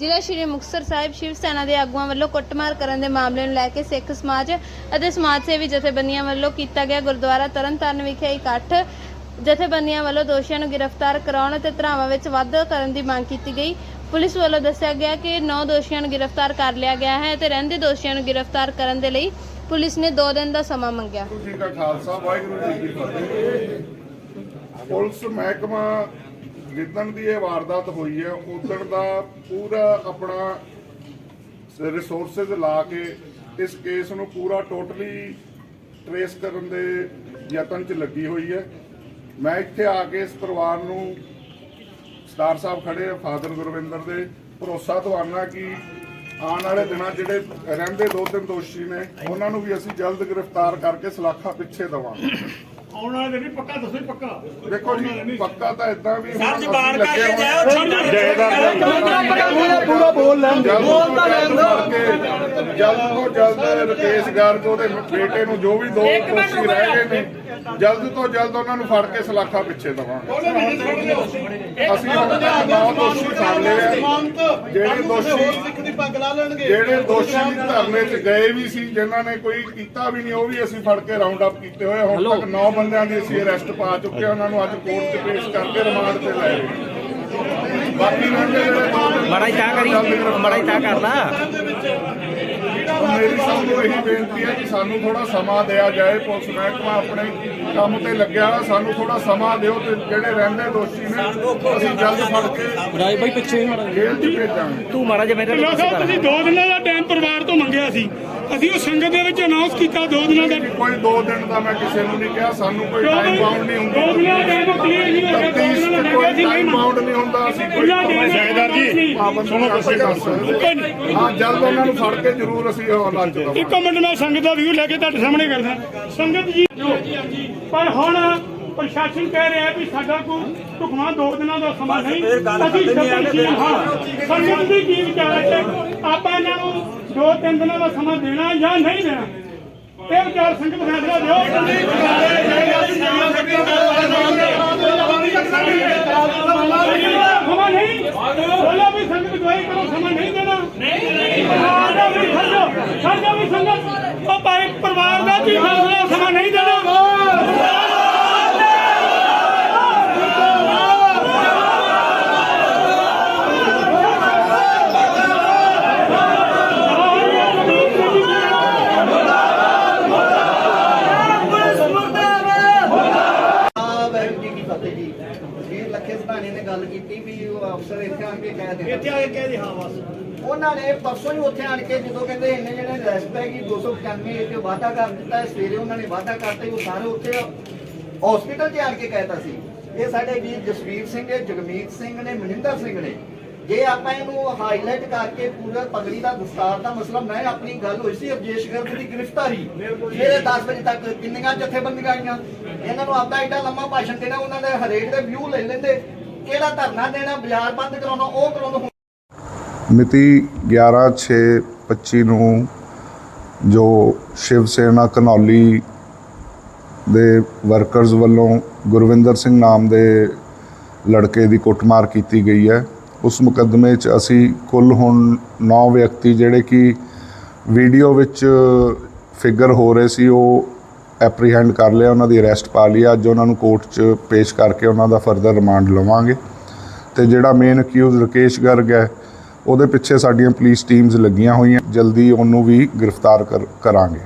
ਜ਼ਿਲ੍ਹਾ ਸ਼੍ਰੀ ਮੁਕਤਸਰ ਸਾਹਿਬ ਸ਼ਿਵ ਸੈਨਾ ਦੇ ਆਗੂਆਂ ਵੱਲੋਂ ਕੁੱਟਮਾਰ ਕਰਨ ਦੇ ਮਾਮਲੇ ਨੂੰ ਲੈ ਕੇ ਸਿੱਖ ਸਮਾਜ ਅਤੇ ਸਮਾਜ ਸੇਵੀ ਜਥੇਬੰਦੀਆਂ ਵੱਲੋਂ ਕੀਤਾ ਗਿਆ ਗੁਰਦੁਆਰਾ ਤਰਨਤਾਰਨ ਵਿਖੇ ਇਕੱਠ। ਜਥੇਬੰਦੀਆਂ ਵੱਲੋਂ ਦੋਸ਼ੀਆਂ ਨੂੰ ਗ੍ਰਿਫਤਾਰ ਕਰਾਉਣ ਅਤੇ ਧਰਾਵਾਂ ਵਿੱਚ ਵਾਧਾ ਕਰਨ ਦੀ ਮੰਗ ਕੀਤੀ ਗਈ। ਪੁਲਿਸ ਵੱਲੋਂ ਦੱਸਿਆ ਗਿਆ ਕਿ 9 ਦੋਸ਼ੀਆਂ ਨੂੰ ਗ੍ਰਿਫਤਾਰ ਕਰ ਲਿਆ ਗਿਆ ਹੈ ਤੇ ਰਹਿੰਦੇ ਦੋਸ਼ੀਆਂ ਨੂੰ ਗ੍ਰਿਫਤਾਰ ਕਰਨ ਦੇ ਲਈ ਪੁਲਿਸ ਨੇ 2 ਦਿਨ ਦਾ ਸਮਾਂ ਮੰਗਿਆ। ਜੀ ਕਾ ਖਾਲਸਾ ਵਾਹਿਗੁਰੂ ਜੀ ਕੀ ਫਤਿਹ। ਪੁਲਿਸ ਮਹਿਕਮਾ ਜਿੱਦਣ ਦੀ ਇਹ ਵਾਰਦਾਤ ਹੋਈ ਹੈ, ਉਦਣ ਦਾ ਪੂਰਾ ਆਪਣਾ ਰਿਸੋਰਸਸ ਲਾ ਕੇ ਇਸ ਕੇਸ ਨੂੰ ਪੂਰਾ ਟੋਟਲੀ ਟਰੇਸ ਕਰਨ ਦੇ ਯਤਨ 'ਚ ਲੱਗੀ ਹੋਈ ਹੈ। ਮੈਂ ਇੱਥੇ ਆ ਕੇ ਇਸ ਪਰਿਵਾਰ ਨੂੰ ਸਰਦਾਰ ਸਾਹਿਬ ਖੜੇ ਆ, ਫਾਦਰ ਗੁਰਵਿੰਦਰ ਦੇ ਭਰੋਸਾ ਦਵਾਨਾ ਕਿ ਆਉਣ ਵਾਲੇ ਦਿਨਾਂ ਜਿਹੜੇ ਰਹਿੰਦੇ ਦੋ ਤਿੰਨ ਦੋਸ਼ੀ ਨੇ, ਉਹਨਾਂ ਨੂੰ ਵੀ ਅਸੀਂ ਜਲਦ ਗ੍ਰਿਫਤਾਰ ਕਰਕੇ ਸਲਾਖਾਂ ਪਿੱਛੇ ਦੇਵਾਂਗੇ। ਆਉਣ ਵਾਲੇ ਦਿਨ ਵੀ ਪੱਕਾ ਦੱਸੋ ਜੀ ਪੱਕਾ। ਦੇਖੋ ਜੀ ਪੱਕਾ ਤਾਂ ਇਦਾਂ ਵੀ ਸਰ ਪੂਰਾ ਬੋਲ ਲੈਣ ਬੋਲ ਤਾਂ ਲੈਣ ਜਲਦ ਤੋਂ ਜਲਦ ਰਕੇਸ਼ ਗਰਗ ਉਹਦੇ ਬੇਟੇ ਨੂੰ ਜੋ ਵੀ ਦੋ ਦੋਸ਼ੀ ਰਹਿ ਗਏ ਨੇ। ਜਲਦ ਤੋਂ ਜਲਦ ਉਹਨਾਂ ਨੂੰ ਫੜ ਕੇ ਸਲਾਖਾ ਪਿੱਛੇ ਦੇਵਾਂਗੇ। ਅਸੀਂ ਹੁਣ ਨੌ ਦੋਸ਼ੀ ਫੜ ਲਏ ਆ। ਜਿਹੜੇ ਦੋਸ਼ੀ ਸਿੱਖ ਦੀ ਪੱਗ ਲਾ ਲੈਣਗੇ। ਜਿਹੜੇ ਦੋਸ਼ੀ ਧਰਨੇ 'ਚ ਗਏ ਵੀ ਸੀ ਜਿਨ੍ਹਾਂ ਨੇ ਕੋਈ ਕੀਤਾ ਵੀ ਨਹੀਂ ਉਹ ਵੀ ਅਸੀਂ ਫੜ ਕੇ ਰਾਉਂਡ ਅਪ ਕੀਤੇ ਹੋਏ ਹੁਣ ਤੱਕ 9 ਬੰਦਿਆਂ ਦੀ ਅਸੀਂ ਅਰੈਸਟ ਪਾ ਚੁੱਕੇ ਹਾਂ ਉਹਨਾਂ ਨੂੰ ਅੱਜ ਕੋਰਟ 'ਚ ਪੇਸ਼ ਕਰਕੇ ਰਿਮਾਂਡ ਤੇ ਲੈ ਗਏ। ਬਾਕੀ ਰਹਿੰਦੇ ਜਿਹੜੇ ਦੋ ਦਿਨ ਮੜਾ ਹੀ ਤਾਂ ਕਰੀ। ਮੜਾ ਹੀ ਤਾਂ ਕਰਦਾ ਮੇਰੀ ਸਭ ਨੂੰ ਇਹੀ ਬੇਨਤੀ ਹੈ ਕਿ ਸਾਨੂੰ ਥੋੜਾ ਸਮਾਂ ਦਿਆ ਜਾਏ ਪੁਲਿਸ ਮਹਿਕਮਾ ਆਪਣੇ ਕੰਮ ਤੇ ਲੱਗਿਆ ਹੋਇਆ ਸਾਨੂੰ ਥੋੜਾ ਸਮਾਂ ਦਿਓ ਤੇ ਜਿਹੜੇ ਰਹਿੰਦੇ ਦੋਸ਼ੀ ਨੇ ਅਸੀਂ ਜਲਦ ਫੜ ਕੇ ਰਾਈ ਬਾਈ ਪਿੱਛੇ ਜੇਲ੍ਹ 'ਚ ਭੇਜਾਂਗੇ। ਤੂੰ ਮਾੜਾ ਜਿਹਾ ਮੇਰੇ ਢਿੱਲੋਂ ਸਾਹਿਬ ਤੁਸੀਂ ਦੋ ਦਿਨਾਂ ਦਾ ਟਾਈਮ ਪਰਿਵਾਰ ਤੋਂ ਮੰਗਿਆ ਸੀ। ਅਸੀਂ ਉਹ ਸੰਗਤ ਦੇ ਵਿੱਚ ਅਨਾਉਂਸ ਕੀਤਾ ਦੋ ਦਿਨਾਂ ਦਾ। ਕੋਈ ਦੋ ਦਿਨ ਦਾ ਮੈਂ ਕਿਸੇ ਨੂੰ ਨਹੀਂ ਕਿਹਾ ਸਾਨੂੰ ਕੋਈ ਟਾਈਮ ਬਾਉਂਡ ਨਹੀਂ ਹੁੰਦਾ। ਦੋ ਦਿਨਾਂ ਦਾ ਟਾਈਮ ਕਲੀਅਰ ਨਹੀਂ ਹੋਇਆ। ਨਹੀਂ ਬਾਉਂਡ ਨਹੀਂ ਹੁੰਦਾ ਅਸੀਂ ਕੋਈ ਜੈਦਾਰ ਜੀ ਸੁਣੋ ਕਿਸੇ ਦੱਸ ਹਾਂ ਜਲਦ ਉਹਨਾਂ ਨੂੰ ਫੜ ਕੇ ਜ਼ਰੂਰ ਅਸੀਂ ਉਹ ਲੱਜ ਦਵਾਂਗੇ। ਇੱਕ ਮਿੰਟ ਮੈਂ ਸੰਗਤ ਦਾ ਵਿਊ ਲੈ ਕੇ ਤੁਹਾਡੇ ਸਾਹਮਣੇ ਕਰਦਾ। ਸੰਗਤ ਜੀ ਪਰ ਹੁਣ ਪ੍ਰਸ਼ਾਸਨ ਕਹਿ ਰਿਹਾ ਵੀ ਸਾਡਾ ਕੋਈ ਢੁਕਵਾਂ ਦੋ ਦਿਨਾਂ ਦਾ ਸਮਾਂ ਨਹੀਂ। ਅਸੀਂ ਸਰਪੰਚੀ ਹਾਂ ਸੰਗਤ ਦੀ ਕੀ ਵਿਚਾਰ ਹੈ ਕਿ ਆਪਾਂ ਇਹਨਾਂ ਨੂੰ ਦੋ ਤਿੰਨ ਦਿਨਾਂ ਦਾ ਸਮਾਂ ਦੇਣਾ ਜਾਂ ਨਹੀਂ ਦੇਣਾ? ਇਹ ਵਿਚਾਰ ਸੰਗਤ ਫੈਸਲਾ ਦਿਓ ਸਮਾਂ ਨਹੀਂ ਬੋਲੋ ਵੀ ਸੰਗਤ ਗਵਾਹੀ ਕਰੋ ਸਮਾਂ ਨਹੀਂ ਦੇਣਾ ਨਹੀਂ ਸਾਡਾ ਵੀ ਛੱਡੋ ਸਾਡਾ ਵੀ ਸੰਗਤ ਉਹ ਭਾਈ ਪਰਿਵਾਰ ਦਾ ਕੀ ਫੈਸਲਾ ਸਮਾਂ ਨਹੀਂ ਦੇਣਾ। ਆ ਜੀ ਜੀ ਲੱਖੇ ਸਧਾਣੇ ਨੇ ਗੱਲ ਕੀਤੀ ਵੀ ਉਹ ਅਫਸਰ ਇੱਥੇ ਆਣ ਕੇ ਕਹਿ ਦੇ ਇੱਥੇ ਆ ਕੇ ਕਹਿ ਦੇ ਹਾਂ ਬਸ। ਉਹਨਾਂ ਨੇ ਪਰਸੋਂ ਹੀ ਉੱਥੇ ਆਣ ਕੇ ਜਦੋਂ ਕਹਿੰਦੇ ਇੰਨੇ ਜਿਹੜੇ ਰੈਸਟ ਹੈਗੀ 295 ਤੇ ਵਾਅਦਾ ਕਰ ਦਿੱਤਾ ਹੈ, ਸਵੇਰੇ ਉਹਨਾਂ ਨੇ ਵਾਅਦਾ ਕਰਤਾ ਸੀ, ਉਹ ਸਾਰੇ ਉੱਥੇ ਹਸਪੀਟਲ 'ਚ ਆਣ ਕੇ ਕਹਿਤਾ ਸੀ। ਇਹ ਸਾਡੇ ਵੀਰ ਜਸਵੀਰ ਸਿੰਘ ਨੇ ਜਗਮੀਤ ਸਿੰਘ ਨੇ ਮਨਿੰਦਰ ਸਿੰਘ ਨੇ। ਜੇ ਆਪਾਂ ਇਹਨੂੰ ਹਾਈਲਾਈਟ ਕਰਕੇ ਪੂਰਾ ਪਗੜੀ ਦਾ ਦਸਤਾਰ ਦਾ ਮਸਲਾ ਮੈਂ ਆਪਣੀ ਗੱਲ ਹੋਈ ਸੀ ਅਬਜੇਸ਼ ਗਰਗ ਦੀ ਗ੍ਰਿਫਤਾਰੀ। ਸਵੇਰੇ 10 ਵਜੇ ਤੱਕ ਕਿੰਨੀਆਂ ਜਥੇਬੰਦੀਆਂ ਆਈਆਂ? ਇਹਨਾਂ ਨੂੰ ਆਪਦਾ ਐਡਾ ਲੰਮਾ ਭਾਸ਼ਣ ਦੇਣਾ ਉਹਨਾਂ ਦੇ ਹਰੇਕ ਦੇ ਵਿਊ ਲੈ ਲੈਂਦੇ। ਕਿਹੜਾ ਧਰਨਾ ਦੇਣਾ ਬਾਜ਼ਾਰ ਬੰਦ ਕਰਾਉਣਾ ਉਹ ਕਰਾਉਣਾ ਮਿਤੀ 11/6/25 ਨੂੰ ਜੋ ਸ਼ਿਵ ਸੈਨਾ ਕਨੌਲੀ ਦੇ ਵਰਕਰਜ਼ ਵੱਲੋਂ ਗੁਰਵਿੰਦਰ ਸਿੰਘ ਨਾਮ ਦੇ ਲੜਕੇ ਦੀ ਕੁੱਟਮਾਰ ਕੀਤੀ ਗਈ ਹੈ। ਉਸ ਮੁਕੱਦਮੇ 'ਚ ਅਸੀਂ ਕੁੱਲ ਹੁਣ 9 ਵਿਅਕਤੀ ਜਿਹੜੇ ਕਿ ਵੀਡੀਓ ਵਿੱਚ ਫਿਗਰ ਹੋ ਰਹੇ ਸੀ, ਉਹ ਐਪਰੀਹੈਂਡ ਕਰ ਲਿਆ, ਉਹਨਾਂ ਦੀ ਅਰੈਸਟ ਪਾ ਲਈ। ਅੱਜ ਉਹਨਾਂ ਨੂੰ ਕੋਰਟ 'ਚ ਪੇਸ਼ ਕਰਕੇ ਉਹਨਾਂ ਦਾ ਫਰਦਰ ਰਿਮਾਂਡ ਲਵਾਂਗੇ। ਤੇ ਜਿਹੜਾ ਮੇਨ ਅਕਿਊਜ਼ ਰਕੇਸ਼ ਗਰਗ ਹੈ ਉਹਦੇ ਪਿੱਛੇ ਸਾਡੀਆਂ ਪੁਲਿਸ ਟੀਮਸ ਲੱਗੀਆਂ ਹੋਈਆਂ। ਜਲਦੀ ਉਹਨੂੰ ਵੀ ਗ੍ਰਿਫਤਾਰ ਕਰ- ਕਰਾਂਗੇ।